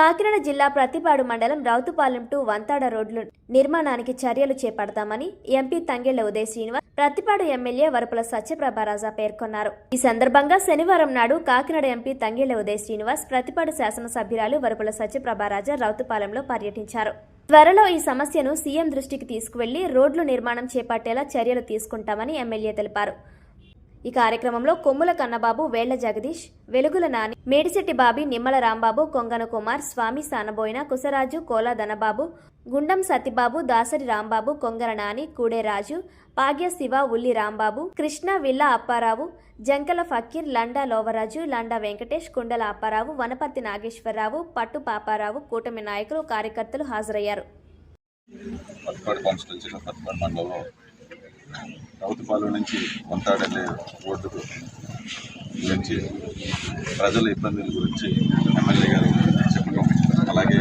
కాకినాడ జిల్లా ప్రతిపాడు మండలం రౌతుపాలెం టు వంతాడ రోడ్లు నిర్మాణానికి చర్యలు చేపడతామని ఎంపీ తంగెళ్ళ ఉదయ్ శ్రీనివాస్ ప్రతిపాడు ఎమ్మెల్యే వరపుల సత్యప్రభారాజా పేర్కొన్నారు. ఈ సందర్భంగా శనివారం నాడు కాకినాడ ఎంపీ తంగెళ్ళ ఉదయ్ శ్రీనివాస్ ప్రతిపాడు శాసనసభ్యురాలు వరపుల సత్యప్రభారాజా రౌతుపాలెంలో పర్యటించారు. త్వరలో ఈ సమస్యను సీఎం దృష్టికి తీసుకువెళ్ళి రోడ్లు నిర్మాణం చేపట్టేలా చర్యలు తీసుకుంటామని ఎమ్మెల్యే తెలిపారు. ఈ కార్యక్రమంలో కొమ్ముల కన్నబాబు వేళ్ళ జగదీష్ వెలుగుల నాని మేడిశెట్టి బాబి నిమ్మల రాంబాబు కొంగన కుమార్ స్వామి సానబోయిన కుసరాజు కోలా ధనబాబు గుండం సతిబాబు దాసరి రాంబాబు కొంగర నాని కూడే రాజు పాగ్య శివ ఉల్లి రాంబాబు కృష్ణ విల్ల అప్పారావు జంకల ఫకీర్ లండా లోవరాజు లండా వెంకటేష్ కుండల అప్పారావు వనపర్తి నాగేశ్వరరావు పట్టు పాపారావు కూటమి నాయకులు కార్యకర్తలు హాజరయ్యారు. రౌతుపాలెం నుంచి వంతాడెళ్ళే రోడ్డు గురించి ప్రజల ఇబ్బందుల గురించి ఎమ్మెల్యే గారు చెప్పడం అలాగే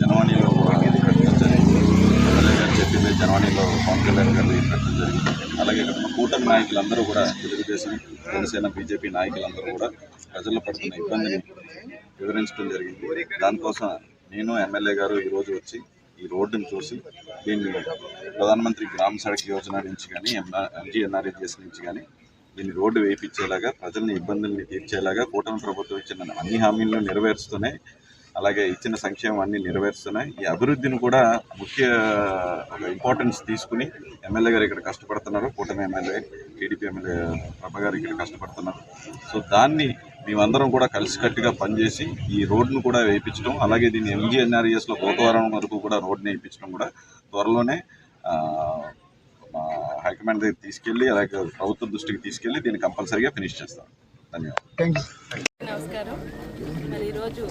జనవాణిలో కూడా ఇది పెట్టడం జరిగింది. ఎమ్మెల్యే గారు చెప్పింది జనవాణిలో పవన్ కళ్యాణ్ గారు ఇది పెట్టడం జరిగింది. అలాగే ఇక్కడ కూటమి నాయకులందరూ కూడా తెలుగుదేశం జనసేన బీజేపీ నాయకులందరూ కూడా ప్రజలు పడుతున్న ఇబ్బందిని వివరించడం జరిగింది. దానికోసం నేను ఎమ్మెల్యే గారు ఈరోజు వచ్చి ఈ రోడ్డును చూసి దీన్ని ప్రధానమంత్రి గ్రామ సడక్ యోజన నుంచి కానీ ఎంజీఎన్ఆర్ఎస్ నుంచి కానీ దీన్ని రోడ్డు వేయించేలాగా ప్రజల్ని ఇబ్బందుల్ని తీర్చేలాగా కూటమి ప్రభుత్వం ఇచ్చిన అన్ని హామీలను నెరవేరుస్తూనే అలాగే ఇచ్చిన సంక్షేమం అన్ని నెరవేరుస్తున్నాయి. ఈ అభివృద్ధిని కూడా ముఖ్య ఇంపార్టెన్స్ తీసుకుని ఎమ్మెల్యే గారు ఇక్కడ కష్టపడుతున్నారు. కూటమి ఎమ్మెల్యే టీడీపీ ఎమ్మెల్యే ప్రభ గారు ఇక్కడ కష్టపడుతున్నారు. సో దాన్ని మేమందరం కూడా కలిసికట్టుగా పనిచేసి ఈ రోడ్ను కూడా వేయించడం అలాగే దీన్ని ఎంజీఎన్ఆర్ఈఎస్లో గోకవరం వరకు కూడా రోడ్ని వేయించడం కూడా త్వరలోనే హైకమాండ్ దగ్గర తీసుకెళ్ళి అలాగే ప్రభుత్వ దృష్టికి తీసుకెళ్ళి దీన్ని కంపల్సరీగా ఫినిష్ చేస్తాం. ధన్యవాదాలు. థ్యాంక్ యూ మరి ఈరోజు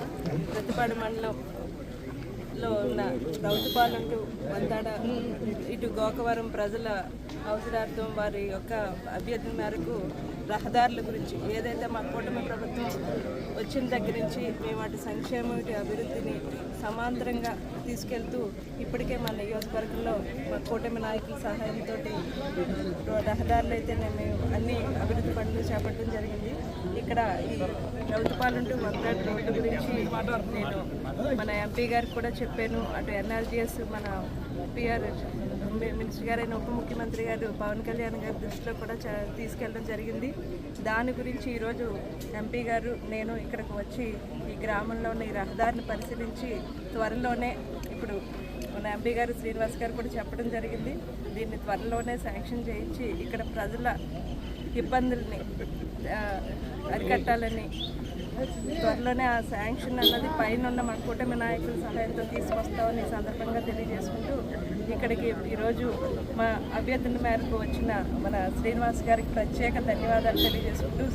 ప్రతిపాడు మండలంలో ఉన్న రౌతుపాలెం టు వంతాడ ఇటు గోకవరం ప్రజల అవసరార్థం వారి యొక్క అభ్యర్థన మేరకు రహదారుల గురించి ఏదైతే మా కూటమి ప్రభుత్వం వచ్చిన దగ్గర నుంచి మేము వాటి సంక్షేమం అభివృద్ధిని సమాంతరంగా తీసుకెళ్తూ ఇప్పటికే మన నియోజకవర్గంలో మా కూటమి నాయకుల సహాయంతో రహదారులు అయితే మేము అన్ని అభివృద్ధి పనులు చేపట్టడం జరిగింది. ఇక్కడ ఈ రౌతుపాలెం టు రోడ్డు గురించి నేను మన ఎంపీ గారికి కూడా చెప్పాను. అటు ఎన్ఆర్జీఎస్ మన పిఆర్ మినిస్టర్ గారైన ఉప ముఖ్యమంత్రి గారు పవన్ కళ్యాణ్ గారి దృష్టిలో కూడా తీసుకెళ్ళడం జరిగింది. దాని గురించి ఈరోజు ఎంపీ గారు నేను ఇక్కడికి వచ్చి ఈ గ్రామంలో ఉన్న ఈ రహదారిని పరిశీలించి త్వరలోనే ఇప్పుడు మన ఎంపీ గారు శ్రీనివాస్ గారు కూడా చెప్పడం జరిగింది. దీన్ని త్వరలోనే శాంక్షన్ చేయించి ఇక్కడ ప్రజల ఇబ్బందుల్ని అరికట్టాలని త్వరలోనే ఆ శాంక్షన్ అన్నది పైన ఉన్న మన కూటమి నాయకుల సహాయంతో తీసుకొస్తామని సందర్భంగా తెలియజేసుకుంటూ ఇక్కడికి ఈరోజు మా అభ్యర్థుల మేరకు వచ్చిన మన శ్రీనివాస్ గారికి ప్రత్యేక ధన్యవాదాలు తెలియజేసుకుంటూ